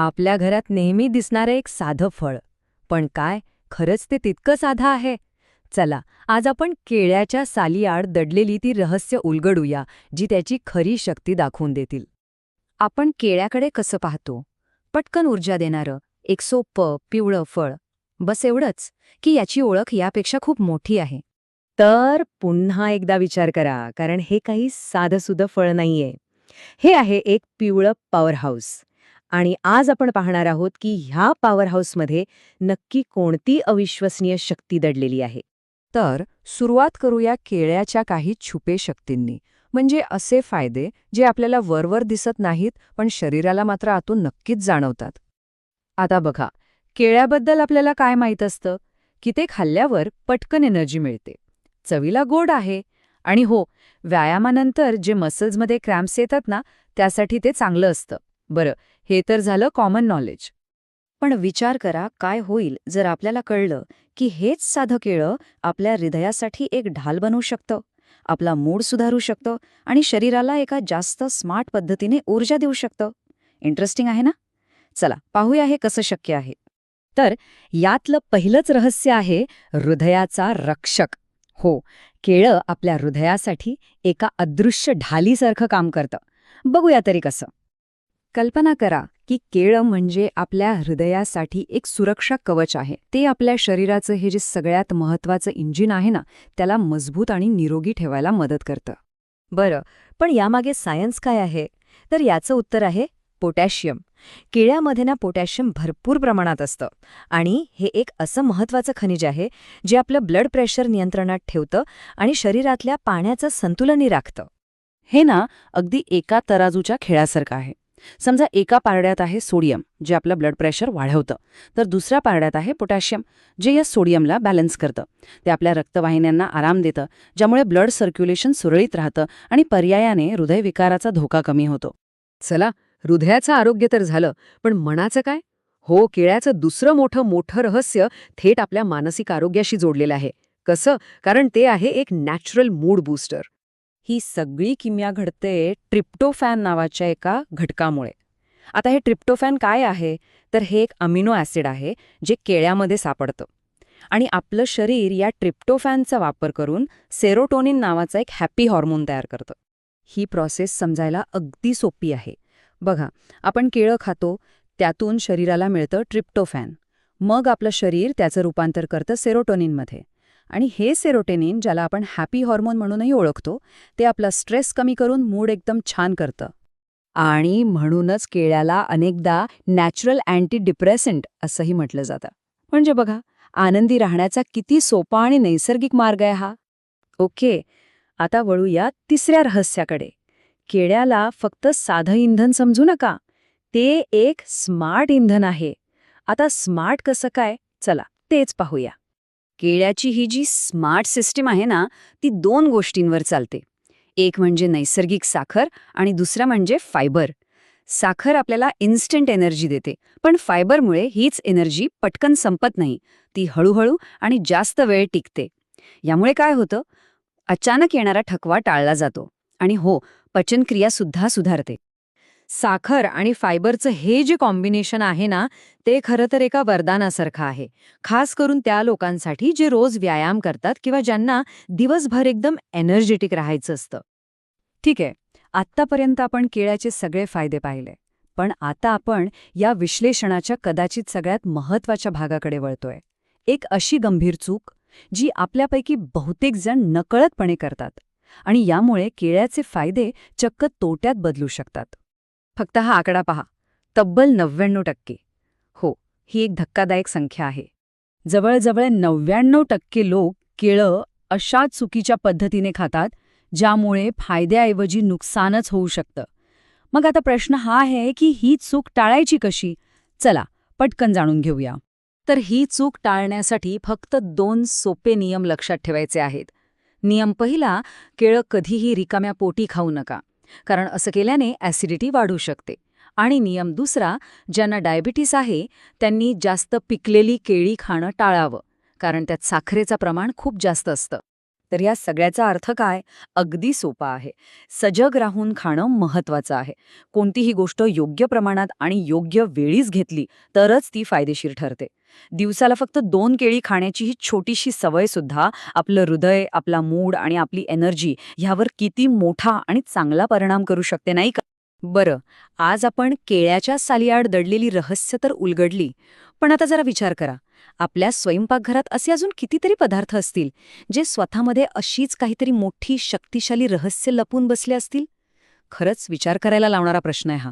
आपल्या घरात नेहमी दिसणारं एक साधं फळ. पण काय? खरंच ते तितकं साधं आहे. चला आज आपण केळ्याच्या सालीआड दडलेली ती रहस्य उलगडूया जी त्याची खरी शक्ती दाखवून देतील. आपण केळ्याकडे कसं पाहतो? पटकन ऊर्जा देणारं एक सोपं पिवळं फळ. बस एवढंच की याची ओळख यापेक्षा खूप मोठी आहे. तर पुन्हा एकदा विचार करा कारण हे काही साधंसुधं फळ नाहीये. हे आहे एक पिवळं पॉवरहाऊस आणि आज आपण पाहणार आहोत की ह्या पॉवर हाऊसमध्ये नक्की कोणती अविश्वसनीय शक्ती दडलेली आहे. तर सुरुवात करूया केळ्याच्या काही छुपे शक्तींनी. म्हणजे असे फायदे जे आपल्याला वरवर दिसत नाहीत पण शरीराला मात्र आतून नक्कीच जाणवतात. आता बघा केळ्याबद्दल आपल्याला काय माहीत असतं? की ते खाल्ल्यावर पटकन एनर्जी मिळते. चवीला गोड आहे. आणि हो व्यायामानंतर जे मसल्समध्ये क्रॅम्प्स येतात ना त्यासाठी ते चांगलं असतं. बरं हे तर झालं कॉमन नॉलेज पण विचार करा काय होईल जर आपल्याला कळलं की हेच साधं केळं आपल्या हृदयासाठी एक ढाल बनवू शकतं आपला मूड सुधारू शकतं आणि शरीराला एका जास्त स्मार्ट पद्धतीने ऊर्जा देऊ शकतं. इंटरेस्टिंग आहे ना? चला पाहूया हे कसं शक्य आहे. तर यातलं पहिलंच रहस्य आहे हृदयाचा रक्षक. हो केळं आपल्या हृदयासाठी एका अदृश्य ढालीसारखं काम करतं. बघूया तरी कसं. कल्पना करा की केळं म्हणजे आपल्या हृदयासाठी एक सुरक्षा कवच आहे. ते आपल्या शरीराचं हे जे सगळ्यात महत्वाचं इंजिन आहे ना त्याला मजबूत आणि निरोगी ठेवायला मदत करतं. बरं पण यामागे सायन्स काय आहे? तर याचं उत्तर आहे पोटॅशियम. केळ्यामध्ये ना पोटॅशियम भरपूर प्रमाणात असतं. आणि हे एक असं महत्वाचं खनिज आहे जे आपलं ब्लड प्रेशर नियंत्रणात ठेवतं आणि शरीरातल्या पाण्याचं संतुलनही राखतं. हे ना अगदी एका तराजूच्या खेळासारखं आहे. समजा एका पारड्यात आहे सोडियम जे आपलं ब्लड प्रेशर वाढवतं. तर दुसऱ्या पारड्यात आहे पोटॅशियम जे या सोडियमला बॅलन्स करतं. ते आपल्या रक्तवाहिन्यांना आराम देतं ज्यामुळे ब्लड सर्क्युलेशन सुरळीत राहतं आणि पर्यायाने हृदयविकाराचा धोका कमी होतो. चला हृदयाचं आरोग्य तर झालं पण मनाचं काय? हो केळ्याचं दुसरं मोठं मोठं रहस्य थेट आपल्या मानसिक आरोग्याशी जोडलेलं आहे. कसं? कारण ते आहे एक नॅचरल मूड बूस्टर ही सगळी किम्या घडते ट्रिप्टोफॅन नावाच्या एका घटकामुळे. आता हे ट्रिप्टोफॅन काय आहे? तर हे एक अमिनो ॲसिड आहे जे केळ्यामध्ये सापडतं. आणि आपलं शरीर या ट्रिप्टोफॅनचा वापर करून सेरोटोनिन नावाचा एक हॅपी हॉर्मोन तयार करतं. ही प्रोसेस समजायला अगदी सोपी आहे. बघा आपण केळं खातो त्यातून शरीराला मिळतं ट्रिप्टोफॅन. मग आपलं शरीर त्याचं रूपांतर करतं सेरोटोनिनमध्ये. आणि हे सेरोटेनिन ज्याला आपण हॅपी हॉर्मोन म्हणूनही ओळखतो ते आपला स्ट्रेस कमी करून मूड एकदम छान करतं. आणि म्हणूनच केळ्याला अनेकदा नॅचरल अँटी डिप्रेसंट असंही म्हटलं जातं. म्हणजे बघा आनंदी राहण्याचा किती सोपा आणि नैसर्गिक मार्ग आहे हा. ओके आता वळूया तिसऱ्या रहस्याकडे. केळ्याला फक्त साधं इंधन समजू नका. ते एक स्मार्ट इंधन आहे. आता स्मार्ट कसं काय? चला तेच पाहूया. केळ्याची ही जी स्मार्ट सिस्टीम आहे ना ती दोन गोष्टींवर चालते. एक म्हणजे नैसर्गिक साखर आणि दुसरा म्हणजे फायबर. साखर आपल्याला इन्स्टंट एनर्जी देते पण फायबरमुळे हीच एनर्जी पटकन संपत नाही ती हळूहळू आणि जास्त वेळ टिकते. यामुळे काय होतं? अचानक येणारा ठकवा टाळला जातो आणि हो पचनक्रिया सुद्धा सुधारते. साखर आणि फायबरचं हे जे कॉम्बिनेशन आहे ना ते खरं तर एका वरदानासारखं आहे. खास करून त्या लोकांसाठी जे रोज व्यायाम करतात किंवा ज्यांना दिवसभर एकदम एनर्जेटिक राहायचं असतं. ठीक आहे आत्तापर्यंत आपण केळ्याचे सगळे फायदे पाहिले पण आता आपण या विश्लेषणाच्या कदाचित सगळ्यात महत्त्वाच्या भागाकडे वळतोय. एक अशी गंभीर चूक जी आपल्यापैकी बहुतेक जण नकळतपणे करतात आणि यामुळे केळ्याचे फायदे चक्क तोट्यात बदलू शकतात. फक्त हा आकडा पहा. तब्बल नव्याण्णव टक्के. हो ही एक धक्कादायक संख्या आहे. जवळजवळ नव्याण्णव टक्के लोक केळं अशा चुकीच्या पद्धतीने खातात ज्यामुळे फायद्याऐवजी नुकसानच होऊ शकतं. मग आता प्रश्न हा आहे की ही चूक टाळायची कशी? चला पटकन जाणून घेऊया. तर ही चूक टाळण्यासाठी फक्त दोन सोपे नियम लक्षात ठेवायचे आहेत. नियम पहिला केळं कधीही रिकाम्या पोटी खाऊ नका. कारण असं केल्याने ॲसिडिटी वाढू शकते. आणि नियम दुसरा ज्यांना डायबिटीस आहे त्यांनी जास्त पिकलेली केळी खाणं टाळावं कारण त्यात साखरेचं प्रमाण खूप जास्त असतं. तर या सगळ्याचा अर्थ काय? अगदी सोपा आहे. सजग राहून खाणं महत्वाचं आहे. कोणतीही गोष्ट योग्य प्रमाणात आणि योग्य वेळीच घेतली तरच ती फायदेशीर ठरते. दिवसाला फक्त दोन केळी खाण्याची ही छोटीशी सवय सुद्धा आपलं हृदय आपला मूड आणि आपली एनर्जी ह्यावर किती मोठा आणि चांगला परिणाम करू शकते नाही का? बरं आज आपण केळ्याच्या सालीआड दडलेली रहस्य तर उलगडली पण आता जरा विचार करा. आपल्या स्वयंपाकघरात असे अजून कितीतरी पदार्थ असतील जे स्वतःमध्ये अशीच काहीतरी मोठी शक्तिशाली रहस्य लपून बसले असतील? खरंच विचार करायला लावणारा प्रश्न आहे हा.